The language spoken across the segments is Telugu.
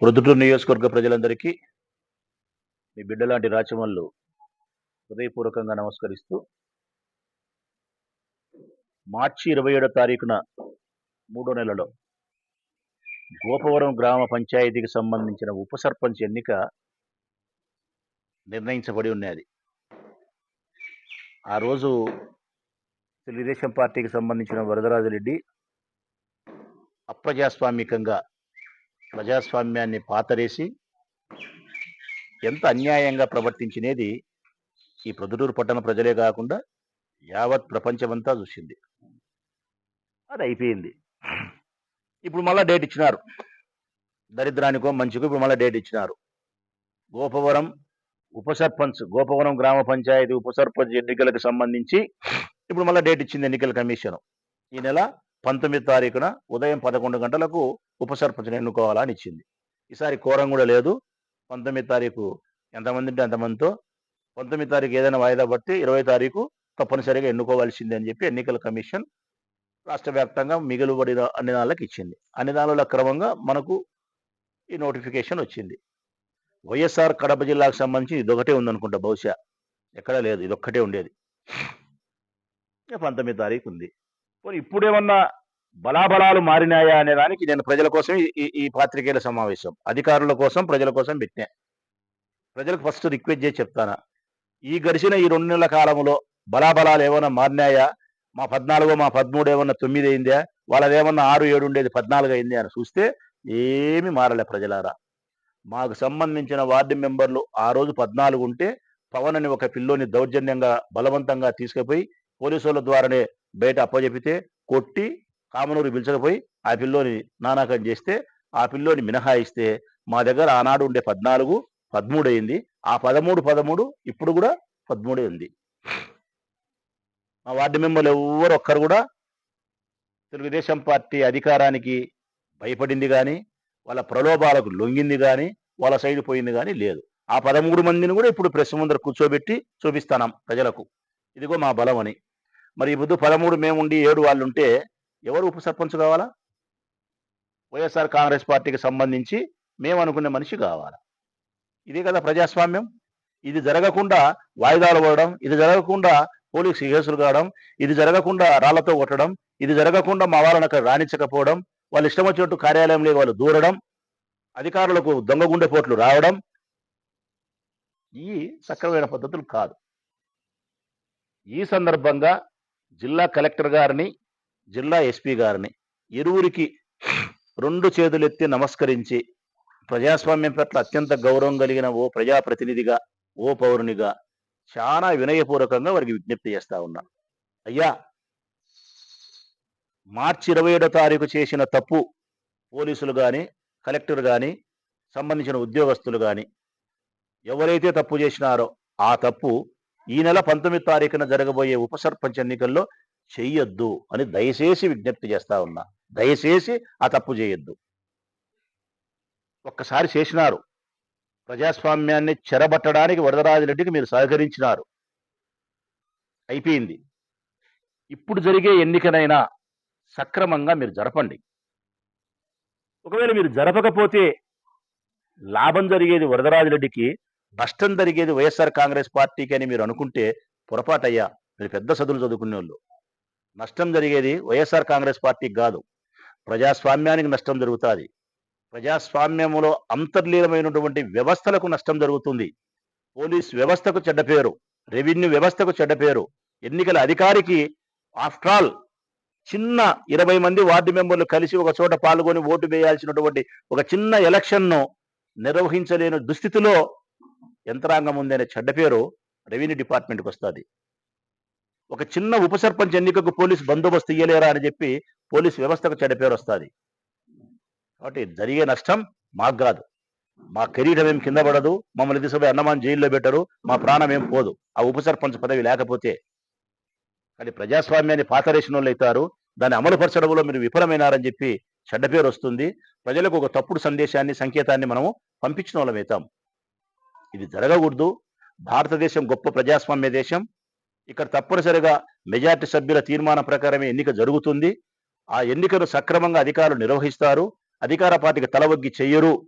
ప్రొద్దుటూరు నియోజకవర్గ ప్రజలందరికీ మీ బిడ్డలాంటి రాచమల్లు హృదయపూర్వకంగా నమస్కరిస్తూ మార్చి ఇరవై ఏడో తారీఖున మూడో నెలలో గోపవరం గ్రామ పంచాయతీకి సంబంధించిన ఉప సర్పంచ్ ఎన్నిక నిర్ణయించబడి ఉన్నది. ఆ రోజు తెలుగుదేశం పార్టీకి సంబంధించిన వరదరాజరెడ్డి అప్రజాస్వామికంగా ప్రజాస్వామ్యాన్ని పాతరేసి ఎంత అన్యాయంగా ప్రవర్తించినది ఈ ప్రొద్దుటూరు పట్టణ ప్రజలే కాకుండా యావత్ ప్రపంచమంతా చూసింది. అది అయిపోయింది ఇప్పుడు మళ్ళా డేట్ ఇచ్చినారు. దరిద్రానికో మంచికో ఇప్పుడు మళ్ళీ డేట్ ఇచ్చినారు. గోపవరం ఉప సర్పంచ్ గోపవరం గ్రామ పంచాయతీ ఉప సర్పంచ్ ఎన్నికలకు సంబంధించి ఇప్పుడు మళ్ళీ డేట్ ఇచ్చింది ఎన్నికల కమిషన్. ఈ నెల పంతొమ్మిది తారీఖున ఉదయం పదకొండు గంటలకు ఉప సర్పంచ్ని ఎన్నుకోవాలని ఇచ్చింది. ఈసారి కోరం కూడా లేదు. పంతొమ్మిది తారీఖు ఎంతమంది ఉంటే అంతమందితో పంతొమ్మిది తారీఖు ఏదైనా వాయిదా పడితే ఇరవై తారీఖు తప్పనిసరిగా ఎన్నుకోవాల్సిందే అని చెప్పి ఎన్నికల కమిషన్ రాష్ట్ర వ్యాప్తంగా మిగులుబడిన అన్ని దానిలకు ఇచ్చింది. అన్ని దానిల క్రమంగా మనకు ఈ నోటిఫికేషన్ వచ్చింది. వైఎస్ఆర్ కడప జిల్లాకు సంబంధించి ఇదొకటే ఉందనుకుంటా బహుశా. ఎక్కడా లేదు ఇదొక్కటే ఉండేది. పంతొమ్మిది తారీఖు ఉంది. పోనీ ఇప్పుడేమన్నా బలాబలాలు మారినాయా అనే దానికి నేను ప్రజల కోసం ఈ- ఈ పాత్రికేయుల సమావేశం అధికారుల కోసం ప్రజల కోసం పెట్టినా. ప్రజలకు ఫస్ట్ రిక్వెస్ట్ చేసి చెప్తానా. ఈ గడిచిన ఈ రెండు నెలల కాలంలో బలాబలాలు ఏమైనా మారినాయా? మా పద్నాలుగో మా పదమూడు ఏమన్నా తొమ్మిది అయిందా? వాళ్ళది ఏమన్నా ఆరు ఏడు ఉండేది పద్నాలుగు అయింది అని చూస్తే ఏమి మారలే ప్రజలారా. మాకు సంబంధించిన వార్డు మెంబర్లు ఆ రోజు పద్నాలుగు ఉంటే పవన్ అని ఒక పిల్లోని దౌర్జన్యంగా బలవంతంగా తీసుకుపోయి పోలీసుల ద్వారానే బయట అప్పచెప్పితే కొట్టి కామనూరు పిలిచకపోయి ఆ పిల్లోని నానాకం చేస్తే ఆ పిల్లోని మినహాయిస్తే మా దగ్గర ఆనాడు ఉండే పద్నాలుగు పదమూడు అయింది ఆ పదమూడు పదమూడు ఇప్పుడు కూడా పదమూడే ఉంది. మా వార్డు మెంబర్లు ఎవరు ఒక్కరు కూడా తెలుగుదేశం పార్టీ అధికారానికి భయపడింది కానీ వాళ్ళ ప్రలోభాలకు లొంగింది కానీ వాళ్ళ సైడ్ పోయింది కానీ లేదు. ఆ పదమూడు మందిని కూడా ఇప్పుడు ప్రెస్ ముందర కూర్చోబెట్టి చూపిస్తాం ప్రజలకు. ఇదిగో మా బలం అని. మరి ఈ బుద్ధు పదమూడు మేముండి ఏడు వాళ్ళు ఉంటే ఎవరు ఉప సర్పంచ్ కావాలా? వైఎస్ఆర్ కాంగ్రెస్ పార్టీకి సంబంధించి మేము అనుకునే మనిషి కావాలా? ఇదే కదా ప్రజాస్వామ్యం. ఇది జరగకుండా వాయిదాలు పడడం ఇది జరగకుండా పోలీసు కేసులు కావడం ఇది జరగకుండా రాళ్ళతో కొట్టడం ఇది జరగకుండా మా వాళ్ళని అక్కడ రాణించకపోవడం వాళ్ళు ఇష్టం వచ్చినట్టు కార్యాలయంలో వాళ్ళు దూరడం అధికారులకు దొంగ గుండెపోట్లు రావడం ఈ సక్రమైన పద్ధతులు కాదు. ఈ సందర్భంగా జిల్లా కలెక్టర్ గారిని జిల్లా ఎస్పీ గారిని ఇరువురికి రెండు చేతులెత్తి నమస్కరించి ప్రజాస్వామ్యం పట్ల అత్యంత గౌరవం కలిగిన ఓ ప్రజాప్రతినిధిగా ఓ పౌరునిగా చాలా వినయపూర్వకంగా వారికి విజ్ఞప్తి చేస్తా ఉన్నా. అయ్యా మార్చి ఇరవై ఏడో తారీఖు చేసిన తప్పు పోలీసులు కానీ కలెక్టర్ కానీ సంబంధించిన ఉద్యోగస్తులు కానీ ఎవరైతే తప్పు చేసినారో ఆ తప్పు ఈ నెల పంతొమ్మిది తారీఖున జరగబోయే ఉప సర్పంచ్ ఎన్నికల్లో చెయ్యొద్దు అని దయచేసి విజ్ఞప్తి చేస్తా ఉన్నా. దయచేసి ఆ తప్పు చేయొద్దు. ఒక్కసారి చేసినారు. ప్రజాస్వామ్యాన్ని చెరబట్టడానికి వరదరాజిరెడ్డికి మీరు సహకరించినారు. అయిపోయింది. ఇప్పుడు జరిగే ఎన్నికనైనా సక్రమంగా మీరు జరపండి. ఒకవేళ మీరు జరపకపోతే లాభం జరిగేది వరదరాజరెడ్డికి నష్టం జరిగేది వైఎస్ఆర్ కాంగ్రెస్ పార్టీకి అని మీరు అనుకుంటే పొరపాటయ్యా మీరు పెద్ద చదువులు చదువుకునే వాళ్ళు నష్టం జరిగేది వైఎస్ఆర్ కాంగ్రెస్ పార్టీకి కాదు. ప్రజాస్వామ్యానికి నష్టం జరుగుతుంది. ప్రజాస్వామ్యంలో అంతర్లీనమైనటువంటి వ్యవస్థలకు నష్టం జరుగుతుంది. పోలీస్ వ్యవస్థకు చెడ్డ పేరు రెవెన్యూ వ్యవస్థకు చెడ్డ పేరు. ఎన్నికల అధికారికి ఆఫ్టర్ ఆల్ చిన్న ఇరవై మంది వార్డు మెంబర్లు కలిసి ఒక చోట పాల్గొని ఓటు వేయాల్సినటువంటి ఒక చిన్న ఎలక్షన్ను నిర్వహించలేని దుస్థితిలో యంత్రాంగం ఉందనే చెడ్డ పేరు రెవెన్యూ డిపార్ట్మెంట్కి వస్తుంది. ఒక చిన్న ఉప సర్పంచ్ ఎన్నికకు పోలీస్ బందోబస్తు ఇయ్యలేరా అని చెప్పి పోలీస్ వ్యవస్థకు చెడ్డ పేరు వస్తుంది. కాబట్టి జరిగే నష్టం మాకు కాదు. మా కెరీర్ ఏం కింద పడదు. మమ్మల్ని తీసుకుపోయి అన్నమాన్ జైల్లో పెట్టరు. మా ప్రాణం ఏం పోదు. ఆ ఉప సర్పంచ్ పదవి లేకపోతే. కానీ ప్రజాస్వామ్యాన్ని పాతరేసిన వాళ్ళు అవుతారు. దాన్ని అమలుపరచడంలో మీరు విఫలమైనారని చెప్పి చెడ్డ పేరు వస్తుంది. ప్రజలకు ఒక తప్పుడు సందేశాన్ని సంకేతాన్ని మనము పంపించిన వాళ్ళం అవుతాం. ఇది జరగకూడదు. భారతదేశం గొప్ప ప్రజాస్వామ్య దేశం. ఇక్కడ తప్పనిసరిగా మెజార్టీ సభ్యుల తీర్మానం ప్రకారమే ఎన్నిక జరుగుతుంది. ఆ ఎన్నికను సక్రమంగా అధికారులు నిర్వహిస్తారు. అధికార పార్టీకి తలవగ్గి చెయ్యరు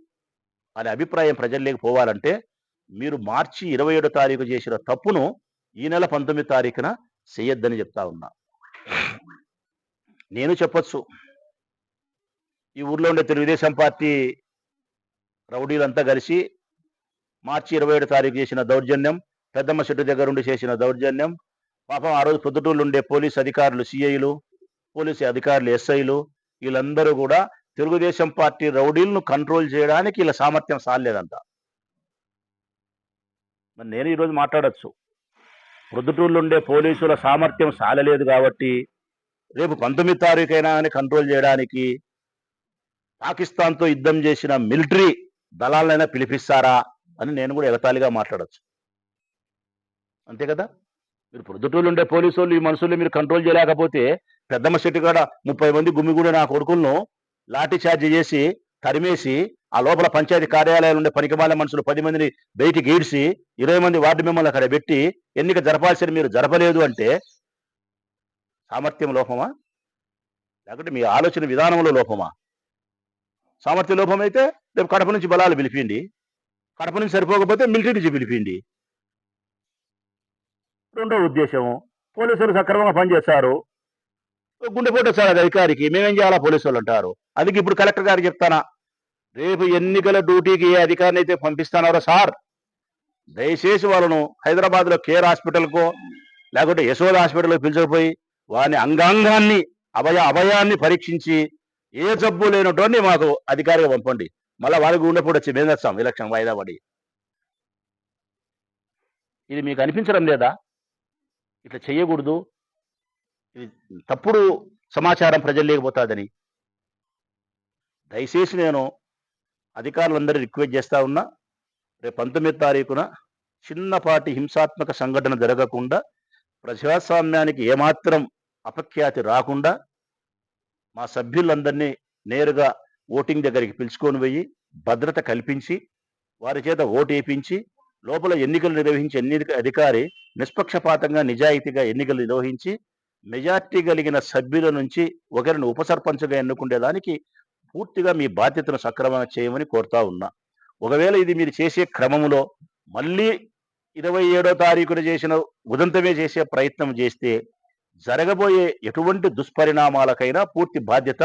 అనే అభిప్రాయం ప్రజల్లోకి పోవాలంటే మీరు మార్చి ఇరవై ఏడో తారీఖు చేసిన తప్పును ఈ నెల పంతొమ్మిది తారీఖున చేయొద్దని చెప్తా ఉన్నా. నేను చెప్పొచ్చు. ఈ ఊర్లో ఉండే తెలుగుదేశం పార్టీ రౌడీలంతా కలిసి మార్చి ఇరవై ఏడు తారీఖు చేసిన దౌర్జన్యం పెద్దమ్మ చెట్టు దగ్గర ఉండి చేసిన దౌర్జన్యం పాపం ఆ రోజు పొద్దుటూళ్ళు ఉండే పోలీస్ అధికారులు సిఐలు పోలీసు అధికారులు ఎస్ఐలు వీళ్ళందరూ కూడా తెలుగుదేశం పార్టీ రౌడీలను కంట్రోల్ చేయడానికి వీళ్ళ సామర్థ్యం సాలేదంట మరి నేను ఈరోజు మాట్లాడొచ్చు. ప్రొద్దుటూళ్ళు ఉండే పోలీసుల సామర్థ్యం సాలలేదు కాబట్టి రేపు పంతొమ్మిది తారీఖైనా అని కంట్రోల్ చేయడానికి పాకిస్తాన్తో యుద్ధం చేసిన మిలిటరీ దళాలైనా పిలిపిస్తారా? అని నేను కూడా ఎగతాళిగా మాట్లాడొచ్చు. అంతే కదా? మీరు ప్రొద్దుటూళ్ళు ఉండే పోలీసు వాళ్ళు ఈ మనుషుల్ని మీరు కంట్రోల్ చేయలేకపోతే పెద్దమ్మ చెట్టు కాడ ముప్పై మంది గుమ్మిగూడి నా కొడుకులను లాఠీ చార్జ్ చేసి తరిమేసి ఆ లోపల పంచాయతీ కార్యాలయాలు ఉండే పనికిమాల మనుషులు పది మందిని బయటికి ఈడ్చి ఇరవై మంది వార్డు మెంబర్లు అక్కడ పెట్టి ఎన్నిక జరపాల్సిన మీరు జరపలేదు అంటే సామర్థ్యం లోపమా? లేకపోతే మీ ఆలోచన విధానంలో లోపమా? సామర్థ్య లోపం అయితే రేపు కడప నుంచి బలాలు పిలిపిండి. కడప నుంచి సరిపోకపోతే మిలిటరీ నుంచి పిలిపిండి రెండో ఉద్దేశం పోలీసులు సక్రమంగా పనిచేస్తారు. గుండెపోటు సార్ అది అధికారికి మేమేం చేయాలా పోలీసు వాళ్ళు అంటారు. అందుకే ఇప్పుడు కలెక్టర్ గారికి చెప్తానా రేపు ఎన్నికల డ్యూటీకి ఏ అధికారిని అయితే పంపిస్తానారో సార్ దయచేసి వాళ్ళను హైదరాబాద్లో కేర్ హాస్పిటల్కో లేకుంటే యశోద హాస్పిటల్కి పిలిచకపోయి వాని అంగాంగాన్ని అభయ అభయాన్ని పరీక్షించి ఏ జబ్బు లేనటువంటి మాకు అధికారిగా పంపండి. మళ్ళీ వాళ్ళకి ఉన్నప్పుడు వచ్చి మేము తెస్తాం ఎలక్షన్ వాయిదా పడి ఇది మీకు అనిపించడం లేదా? ఇట్లా చేయకూడదు ఇది తప్పుడు సమాచారం ప్రజలు లేకపోతుందని. దయచేసి నేను అధికారులందరూ రిక్వెస్ట్ చేస్తా ఉన్నా రేపు పంతొమ్మిది తారీఖున చిన్నపాటి హింసాత్మక సంఘటన జరగకుండా ప్రజాస్వామ్యానికి ఏమాత్రం అపఖ్యాతి రాకుండా మా సభ్యులందరినీ నేరుగా ఓటింగ్ దగ్గరికి పిలుచుకొని పోయి భద్రత కల్పించి వారి చేత ఓటు వేయించి లోపల ఎన్నికలు నిర్వహించే ఎన్నిక అధికారి నిష్పక్షపాతంగా నిజాయితీగా ఎన్నికలు నిర్వహించి మెజార్టీ కలిగిన సభ్యుల నుంచి ఒకరిని ఉపసర్పంచ్గా ఎన్నుకునేదానికి పూర్తిగా మీ బాధ్యతను సక్రమంగా చేయమని కోరుతా ఉన్నా. ఒకవేళ ఇది మీరు చేసే క్రమంలో మళ్ళీ ఇరవై ఏడో తారీఖున చేసిన ఉదంతమే చేసే ప్రయత్నం చేస్తే జరగబోయే ఎటువంటి దుష్పరిణామాలకైనా పూర్తి బాధ్యత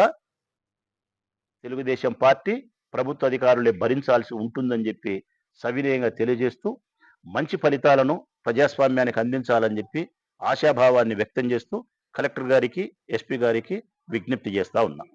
తెలుగుదేశం పార్టీ ప్రభుత్వ అధికారులే భరించాల్సి ఉంటుందని చెప్పి సవినయంగా తెలియజేస్తూ మంచి ఫలితాలను ప్రజాస్వామ్యానికి అందించాలని చెప్పి ఆశాభావాన్ని వ్యక్తం చేస్తూ కలెక్టర్ గారికి ఎస్పీ గారికి విజ్ఞప్తి చేస్తా ఉన్నాం.